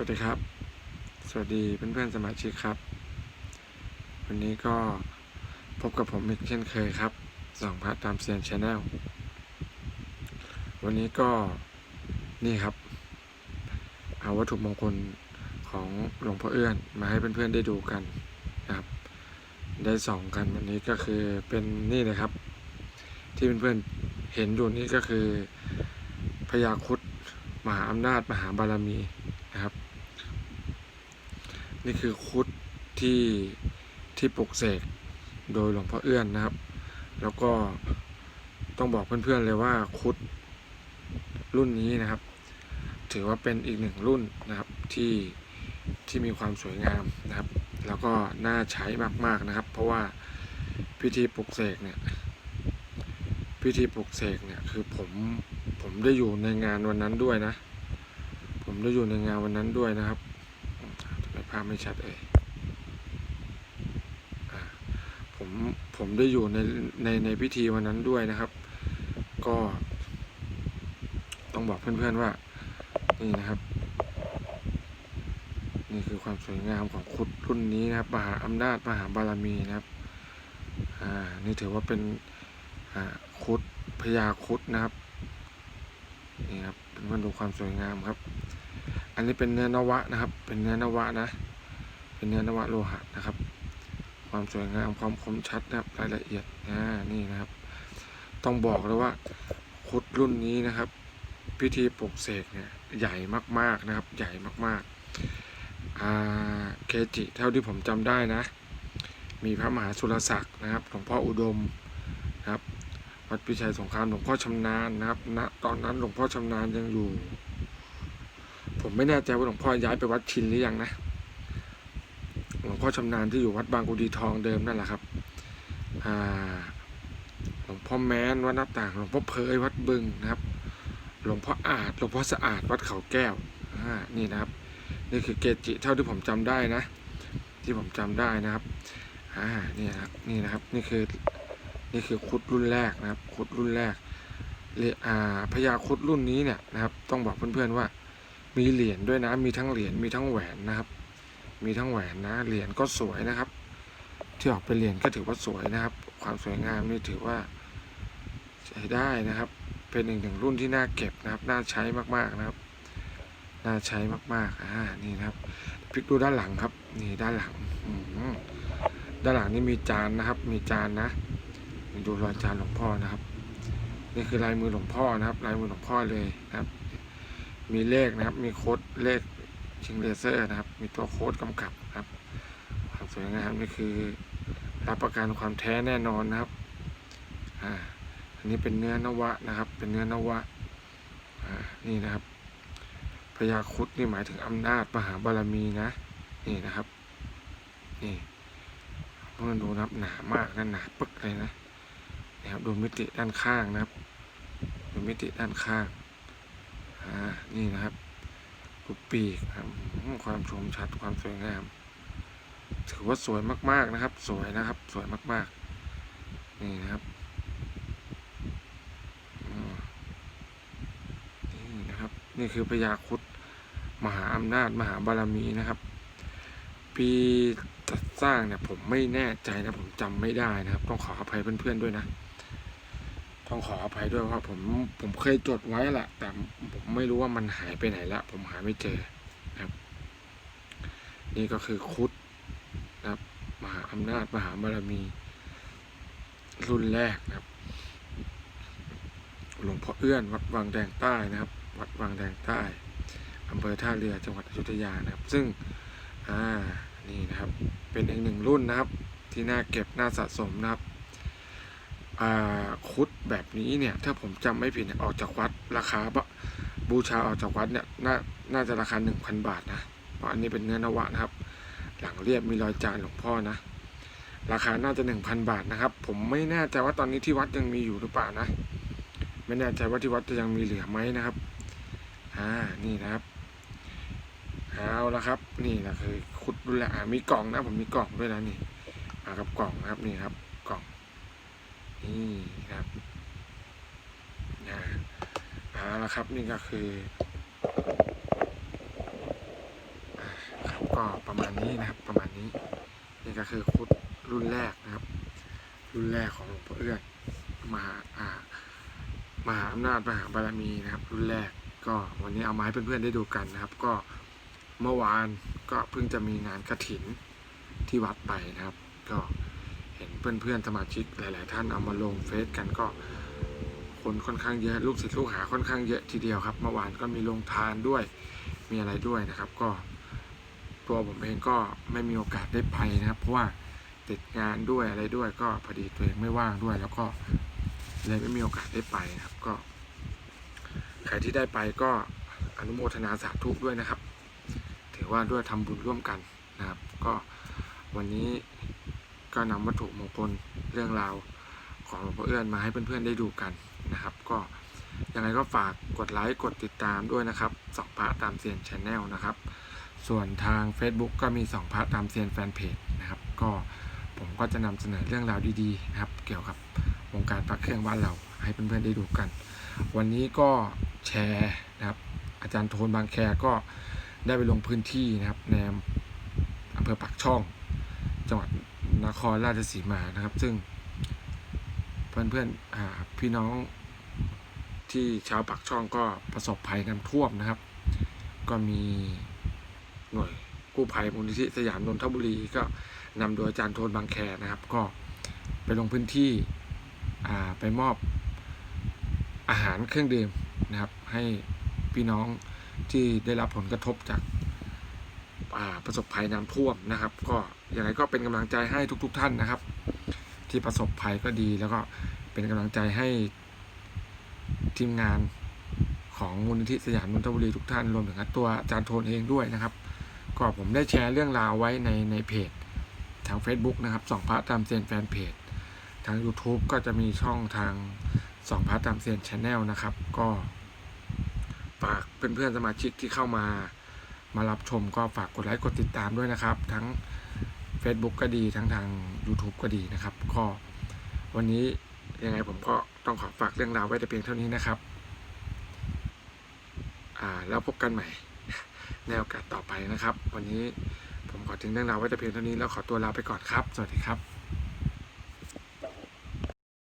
วัสดีครับ สวัสดีเพื่อนๆสมาชิกครับ วันนี้ก็พบกับผมอีกเช่นเคยครับสองพัทตามเซียนชาแนลวันนี้ก็นี่ครับ เอาวัตถุมงคลของหลวงพ่อเอื้อนมาให้เพื่อนๆได้ดูกันนะครับ ได้ส่องกันวันนี้ก็คือเป็นนี่เลยครับ ที่เพื่อนๆเห็นอยู่นี่ก็คือพญาคุดมหาอำนาจมหาบารมีนะครับ นี่คือคุดที่ที่ปลุกเสกโดยหลวงพ่อเอื้อนนะครับ แล้วก็ต้องบอกเพื่อนๆเลยว่าคุดรุ่นนี้นะครับ ถือว่าเป็นอีกหนึ่งรุ่นนะครับที่ที่มีความสวยงามนะครับ แล้วก็น่าใช้มากๆนะครับ เพราะว่าพิธีปลุกเสกเนี่ยพิธีปลุกเสกเนี่ยคือผมผมได้อยู่ในงานวันนั้นด้วยนะ ผมได้อยู่ในงานวันนั้นด้วยนะครับ ภาพไม่ชัดเอ่ยอ่าผมผมได้อยู่ในในในพิธีวันนั้นด้วยนะครับ ก็ ต้องบอกเพื่อนๆว่า นี่นะครับ นี่คือความสวยงามของคุดรุ่นนี้นะครับ มหาอำนาจมหาบารมีนะครับ อ่า นี่ถือว่าเป็นอ่าคุดพญาคุดนะครับ นี่ครับเป็นวันดูความสวยงามครับ อันนี้เป็นเนื้อนวะนะครับ เป็นเนื้อนวะนะ เป็นเนื้อนวะโลหะนะครับ ความสวยงามความคมชัดนะครับรายละเอียดอ่านี่นะครับ ต้องบอกเลยว่าคุดรุ่นนี้นะครับ พิธีปลุกเสกเนี่ยใหญ่มากๆนะครับ ใหญ่มากๆอ่าเกจิเท่าที่ผมจำได้นะ มีพระมหาสุรศักดิ์นะครับหลวงพ่ออุดมนะครับวัดพิชัยสงครามหลวงพ่อชำนาญนะครับณตอนนั้นหลวงพ่อชำนาญยังอยู่ ผมไม่แน่ใจว่าหลวงพ่อย้ายไปวัดชินหรือยังนะ หลวงพ่อชำนาญที่อยู่วัดบางกุดีทองเดิมนั่นแหละครับหลวงพ่อแม้นวัดหน้าต่างหลวงพ่อเพยวัดบึงนะครับ หลวงพ่ออาจหลวงพ่อสะอาดวัดเขาแก้วนี่นะครับ นี่คือเกจิเท่าที่ผมจำได้นะ ที่ผมจำได้นะครับอ่านี่นะครับนี่นะครับนี่คือนี่คือคุดรุ่นแรกนะครับคุดรุ่นแรกเรอ่าพญาคุดรุ่นนี้เนี่ยนะครับ ต้องบอกเพื่อนๆว่า มีเหรียญด้วยนะ มีทั้งเหรียญ มีทั้งแหวนนะครับ มีทั้งแหวนนะ เหรียญก็สวยนะครับ ที่ออกเป็นเหรียญก็ถือว่าสวยนะครับ ความสวยงามนี่ถือว่าใช้ได้นะครับ เป็นอีกหนึ่งรุ่นที่น่าเก็บนะครับ น่าใช้มากๆนะครับ น่าใช้มากๆ อ่า นี่นะครับ พลิกดูด้านหลังครับ นี่ด้านหลัง ด้านหลังนี่มีจานนะครับ มีจานนะ ดูรอยจานหลวงพ่อนะครับ นี่คือลายมือหลวงพ่อนะครับ ลายมือหลวงพ่อเลยนะครับ มีเลขนะครับ มีโค้ดเลขชิงเลเซอร์นะครับ มีตัวโค้ดกำกับครับความสวยงามนี่คือรับประกันความแท้แน่นอนนะครับอ่าอันนี้เป็นเนื้อนวะนะครับ เป็นเนื้อนวะอ่านี่นะครับพญาคุดนี่หมายถึงอำนาจมหาบารมีนะ นี่นะครับ นี่เพื่อนดูนะครับหนามากนะหนาปึกเลยนะนะครับดูมิติด้านข้างนะครับ ดูมิติด้านข้าง อ่า นี่นะครับดูปีกครับ ความชมชัด ความสวยงาม ถือว่าสวยมาก ๆนะครับ สวยนะครับ สวยมาก ๆ นี่นะครับนี่นะครับ นี่คือพญาคุดมหาอำนาจ มหาบารมีนะครับ ปีจัดสร้างเนี่ยผมไม่แน่ใจนะ ผมจำไม่ได้นะครับ ต้องขออภัยเพื่อนๆด้วยนะ ต้องขออภัยด้วยเพราะผมผมเคยจดไว้แหละ แต่ผมไม่รู้ว่ามันหายไปไหนละผมหาไม่เจอนะครับ นี่ก็คือคุดนะครับมหาอำนาจมหาบารมี รุ่นแรกนะครับ หลวงพ่อเอื้อน วัดวังแดงใต้นะครับ วัดวังแดงใต้อำเภอท่าเรือจังหวัดอยุธยานะครับ ซึ่งอ่านี่นะครับ เป็นอีกหนึ่งรุ่นนะครับ ที่น่าเก็บน่าสะสมนะครับ คุดแบบนี้เนี่ย ถ้าผมจำไม่ผิดเนี่ยออกจากวัดราคาบบูชาออกจากวัดเนี่ยน่าน่าจะราคาหนึ่งพันบาทนะเพราะอันนี้เป็นเนื้อนวะนะครับ หลังเรียบมีรอยจานหลวงพ่อนะ ราคาน่าจะหนึ่งพันบาทนะครับ ผมไม่แน่ใจว่าตอนนี้ที่วัดยังมีอยู่หรือเปล่านะ ไม่แน่ใจว่าที่วัดจะยังมีเหลือไหมนะครับอ่านี่นะครับเอาละครับ นี่แหละคือคุดรุ่นแรกอ่ามีกล่องนะผมมีกล่องด้วยนะนี่มากับกล่องนะครับนี่ครับกล่อง นี่ครับอ่าเอาละครับนี่ก็คือก็ประมาณนี้นะครับประมาณนี้ นี่ก็คือคุดรุ่นแรกนะครับ รุ่นแรกของหลวงพ่อเอื้อนมหาอ่ามหาอำนาจมหาบารมีนะครับ รุ่นแรกก็วันนี้เอามาให้เพื่อนๆได้ดูกันนะครับ ก็เมื่อวานก็เพิ่งจะมีงานกระถินที่วัดไปนะครับ ก็ เห็นเพื่อนๆสมาชิกหลาย ๆ ท่านเอามาลงเฟซกันก็คนค่อนข้างเยอะลูกศิษย์ลูกหาค่อนข้างเยอะทีเดียวครับเมื่อวานก็มีลงทานด้วยมีอะไรด้วยนะครับ ก็ตัวผมเองก็ไม่มีโอกาสได้ไปนะครับ เพราะว่าติดงานด้วยอะไรด้วยก็พอดีตัวเองไม่ว่างด้วย แล้วก็เลยไม่มีโอกาสได้ไปนะครับก็ใครที่ได้ไปก็อนุโมทนาสาธุด้วยนะครับ ถือว่าด้วยทำบุญร่วมกันนะครับ ก็วันนี้ ก็นำวัตถุมงคลเรื่องราวของหลวงพ่อเอื้อนมาให้เพื่อนๆได้ดูกันนะครับ ก็ยังไงก็ฝากกดไลค์กดติดตามด้วยนะครับสองพระตามเซียนชาแนลนะครับ ส่วนทาง Facebook ก็มีสองพระตามเซียนแฟนเพจนะครับ ก็ผมก็จะนำเสนอเรื่องราวดีๆนะครับ เกี่ยวกับวงการพระเครื่องบ้านเราให้เพื่อนๆได้ดูกัน วันนี้ก็แชร์นะครับ อาจารย์โทนบางแคก็ได้ไปลงพื้นที่นะครับในอำเภอปากช่องจังหวัด นครราชสีมานะครับ ซึ่ง เพื่อนๆอ่าพี่น้องที่ชาวปากช่องก็ประสบภัยน้ำท่วมนะครับ ก็มีหน่วยกู้ภัยมูลนิธิสยามนนทบุรีก็นำโดยอาจารย์โทนบางแคนะครับ ก็ไปลงพื้นที่ไปมอบอาหารเครื่องดื่มนะครับ ให้พี่น้องที่ได้รับผลกระทบจาก ประสบภัยน้ำท่วมนะครับ ก็ยังไงก็เป็นกำลังใจให้ทุกๆท่านนะครับ ที่ประสบภัยก็ดีแล้วก็เป็นกำลังใจให้ทีมงานของมูลนิธิสยามนนทบุรีทุกท่านรวมถึงตัวอาจารย์โทนเองด้วยนะครับ ก็ผมได้แชร์เรื่องราวไว้ในในเพจทาง Facebook นะครับสองพระตามเซียนแฟนเพจทาง YouTube ก็จะมีช่องทางสองพระตามเซียนชาแนลนะครับ ก็ฝากเพื่อนๆสมาชิกที่เข้ามา มารับชมก็ฝากกดไลค์กดติดตามด้วยนะครับ ทั้ง Facebook ก็ดีทั้งทาง YouTube ก็ดีนะครับ ก็วันนี้ยังไงผมก็ต้องขอฝากเรื่องราวไว้แต่เพียงเท่านี้นะครับอ่าแล้วพบกันใหม่ในโอกาสต่อไปนะครับ วันนี้ผมขอทิ้งเรื่องราวไว้แต่เพียงเท่านี้แล้วขอตัวลาไปก่อนครับ สวัสดีครับ